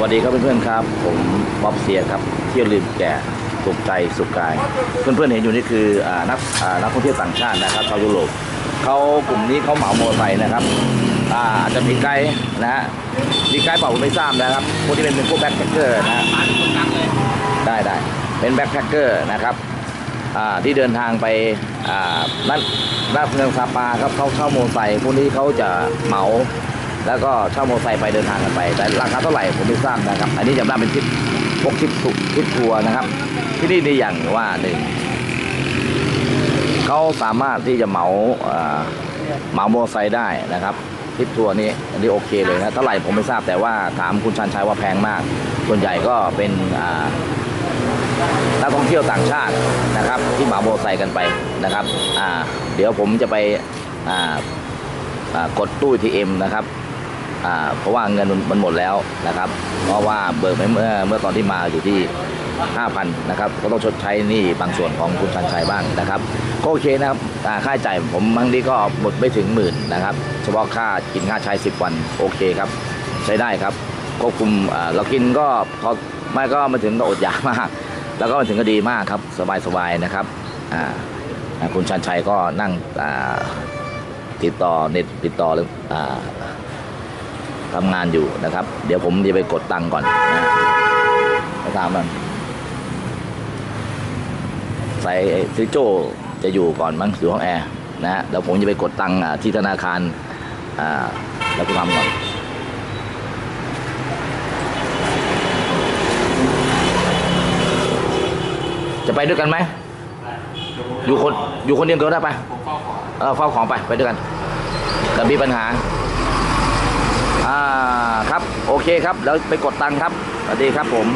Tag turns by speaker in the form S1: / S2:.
S1: วัสดีครับเพื่อนๆครับ ผมบ๊อบเซียครับเที่ยวลืมแก่สุขใจสุขกาย เพื่อนๆเห็นอยู่นี่คืออนักนักท่องเที่ยวต่างชาตินะครับชาวยุโรปเขากลุ่มนี้เขาเหมาโมเตอร์ไซค์นะครับอาจจะมีไกด์นะฮะมีไกด์เปล่าผมไม่ทราบนะครับพวกที่เป็นเป็นพวกแบ็คแพคเกอร์นะฮะได้ได้เป็นแบ็คแพคเกอร์นะครับที่เดินทางไปอ่านัดนัดเมืองซาปาครับเขาเช่าโมเตอร์ไซค์พวกนี้เขาจะเหมา แล้วก็เช่ามอเตอร์ไซค์ไปเดินทางกันไป แต่ราคาเท่าไหร่ผมไม่ทราบนะครับ อันนี้จำได้เป็นทริปพวกทริปสุทริปทัวร์นะครับ ที่นี่ดีอย่างว่าหนึ่งเขาสามารถที่จะเหมาเหมามอเตอร์ไซค์ได้นะครับทริปทัวร์นี้อันนี้โอเคเลยนะเท่าไหร่ผมไม่ทราบแต่ว่าถามคุณชันชัยว่าแพงมาก ส่วนใหญ่ก็เป็นนักท่องเที่ยวต่างชาตินะครับ ที่เหมาโมอเตอร์ไซค์กันไปนะครับเดี๋ยวผมจะไปกดตู้ ATM นะครับ เพราะว่าเงินมันหมดแล้วนะครับ เพราะว่าเบิกไปเมื่อเมื่อตอนที่มาอยู่ที่5,000นะครับก็ต้องชดใช้หนี่บางส่วนของคุณชันชัยบ้างนะครับก็โอเคนะครับอ่าค่าใช้จ่ายผมบางทีก็หมดไม่ถึงหมื่นนะครับ เฉพาะค่ากินค่าใช้ 10 วันโอเคครับ ใช้ได้ครับควบคุมเรากินก็พอไม่ก็มาถึงก็อดอยากมาก แล้วก็มาถึงก็ดีมากครับสบายๆนะครับคุณชันชัยก็นั่งติดต่อเน็ตติดต่อหรือ อ่าทำงานอยู่นะครับ เดี๋ยวผมจะไปกดตังก่อนนะไปตามมันใส่ซิโจจะอยู่ก่อนมั้งอยู่ห้องแอร์นะฮะเดี๋ยวผมจะไปกดตังที่ธนาคารอ่าแล้วก็ทำก่อนจะไปด้วยกันไหม อยู่คนอยู่คนเดียวก็ได้ไป
S2: ผมเฝ้าของ
S1: เออเฝ้าของไปไปด้วยกัน แต่มีปัญหา อ่าครับ โอเคครับ แล้วไปกดตังค์ครับสวัสดีครับผม